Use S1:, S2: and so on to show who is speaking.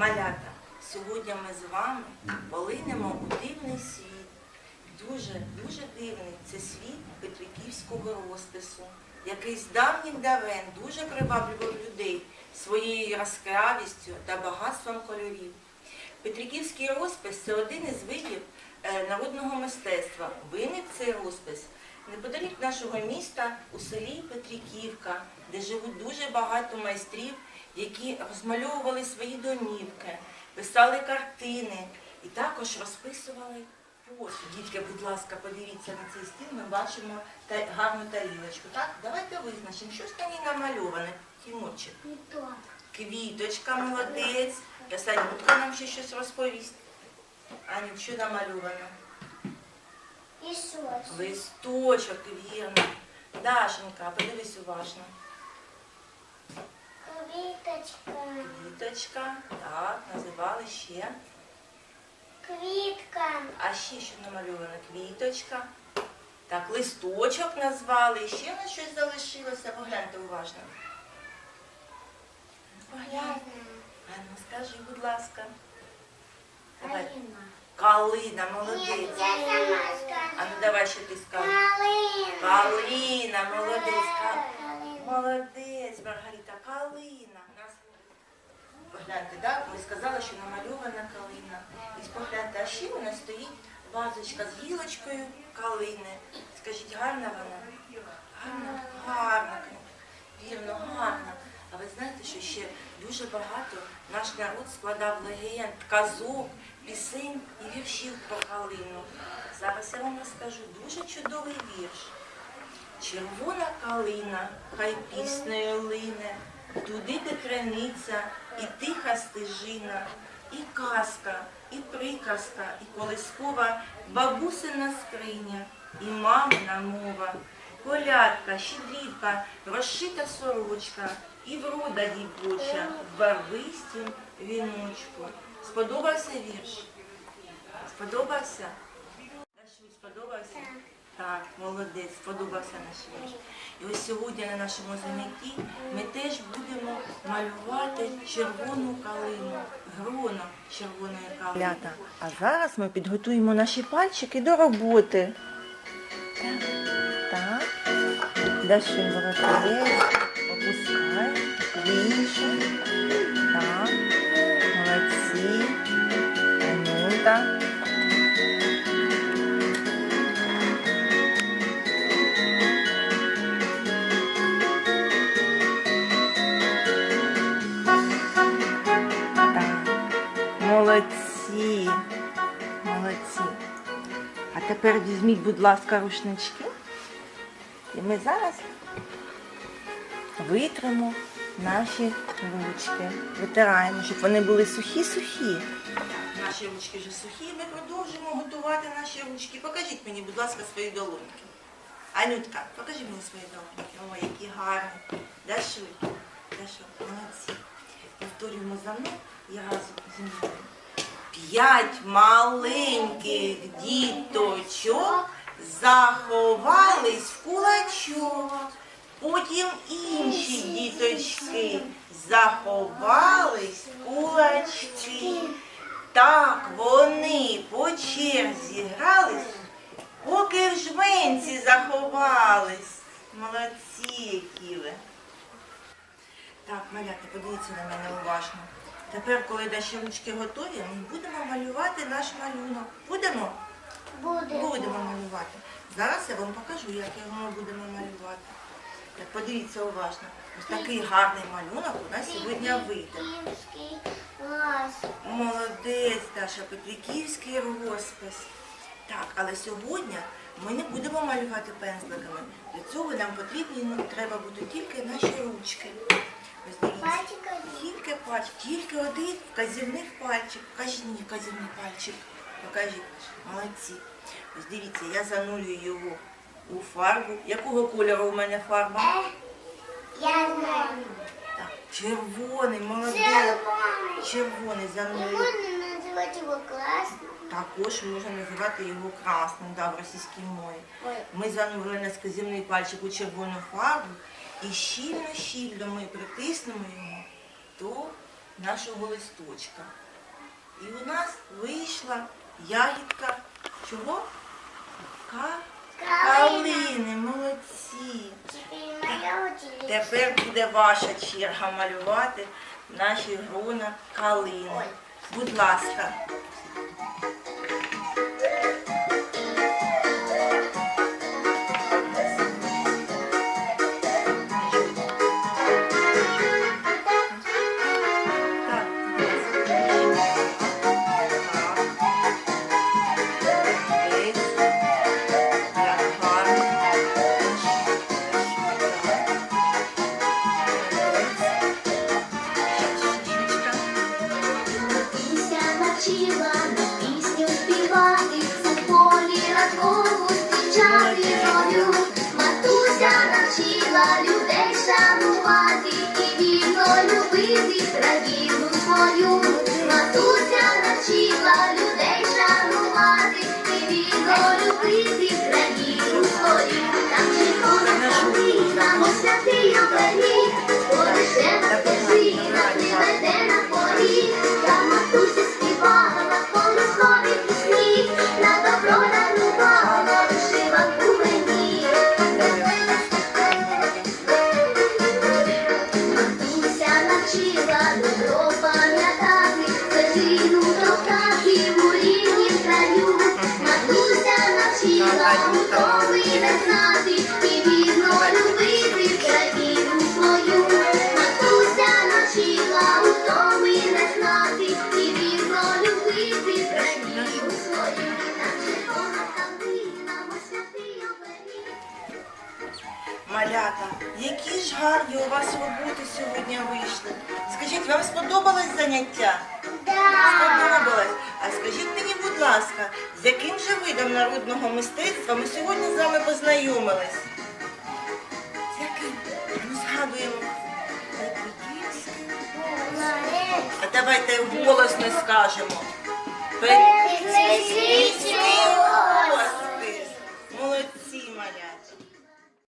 S1: Малята, сьогодні ми з вами полинемо у дивний світ. Дуже, дуже дивний це світ петриківського розпису, який з давніх давен дуже приваблював людей своєю яскравістю та багатством кольорів. Петриківський розпис це один із видів е, народного мистецтва. Виник цей розпис неподалік нашого міста у селі Петриківка, де живуть дуже багато майстрів, які розмальовували свої домівки, писали картини і також розписували посуд. Дітки, будь ласка, подивіться на цей стіл, ми бачимо гарну тарілочку. Так, давайте визначимо, що ж на ній намальоване. Тімурчик. Квіточка, молодець. Зараз Анютка нам ще щось розповість. Аню, що намальовано? Листочок, вірно. Дашенька, подивись уважно.
S2: Квіточка.
S1: Квіточка, так, називали ще.
S2: Квітка.
S1: А ще що намальовано? Квіточка. Так, листочок назвали. Ще в нас щось залишилося. Погляньте уважно.
S2: Я
S1: Поглянь.
S2: знаю.
S1: Ану, скажи, будь ласка. Давай.
S2: Калина.
S1: Калина, молодець.
S2: я сама
S1: А ну давай ще ти скажи.
S2: Калина.
S1: Калина, молодець. Молодець, Маргарита, калина. Погляньте, да? ми сказали, що намальована калина. І погляньте, а ще у нас стоїть вазочка з гілочкою калини. Скажіть, гарна вона? Гарна? Гарна. Вірно, гарна. А ви знаєте, що ще дуже багато наш народ складав легенд, казок, пісень і віршів про калину. Зараз я вам розкажу дуже чудовий вірш. Червона калина, хай піснею лине, туди, де криниця, і тиха стежина, і казка, і приказка, і колискова бабусина скриня, і мамина мова, колядка, щедрівка, розшита сорочка, і врода дівоча, в барвистім віночку. Сподобався вірш? Сподобався? Дашусь, сподобався? Так, молодець, сподобався наш вірш. І ось сьогодні на нашому занятті ми теж будемо малювати червону калину, гроно червоної калини. А зараз ми підготуємо наші пальчики до роботи. Так, Дашин молодець, опускай, більше. Молодці, молодці. А тепер візьміть, будь ласка, рушнички. І ми зараз витримо наші ручки. Витираємо, щоб вони були сухі-сухі. Наші ручки вже сухі. Ми продовжимо готувати наші ручки. Покажіть мені, будь ласка, свої долоньки. Анютка, покажи мені свої долоньки. О, які гарні. Дашуль, Дашуль, молодці. Повторюємо за мною і разом зі мною. П'ять маленьких діточок заховались в кулачок. Потім інші діточки заховались в кулачки. Так вони по черзі грались, поки в жменці заховались. Молодці, які ви. Так, малята, подивіться на мене уважно. Тепер, коли ручки готові, ми будемо малювати наш малюнок. Будемо?
S2: Буде.
S1: Будемо малювати. Зараз я вам покажу, як його ми будемо малювати. Так, подивіться уважно. Ось такий гарний малюнок у нас сьогодні вийде. Молодець, Даша, Петриківський розпис. Так, але сьогодні ми не будемо малювати пензликами. Для цього нам потрібні ну, треба буде тільки наші ручки. Ось дивіться. Тільки пальчик, тільки один вказівний пальчик. Покажіть мені вказівний пальчик. Покажіть. Молодці. Ось дивіться, я занулюю його у фарбу. Якого кольору у мене фарба?
S2: Е, Я знаю.
S1: Так, червоний, молодець.
S2: Червоний.
S1: Червоний занулюю.
S2: Можна називати його класно.
S1: Також можна називати його красним да, в російській мові. Ми занурили на сказівний пальчик у червону фарбу і щільно-щільно ми притиснемо його до нашого листочка. І у нас вийшла ягідка чого? Ка... Калини, молодці. Тепер буде ваша черга малювати наші грона калини. Будь ласка.
S3: На пісню співати, у полі ранкову зустрічати зорю. Матуся навчила людей шанувати і вірно любити країну свою. Навчила добро пам'ятати, стежину торкати у ріднім краю. Матуся навчила утоми не знати
S1: гарні у вас роботи сьогодні вийшли. Скажіть, вам сподобалось заняття? Сподобалось. А скажіть мені, будь ласка, з яким же видом народного мистецтва ми сьогодні з вами познайомились? З яким? Ну, згадуємо. А давайте голосно скажемо. Петриківський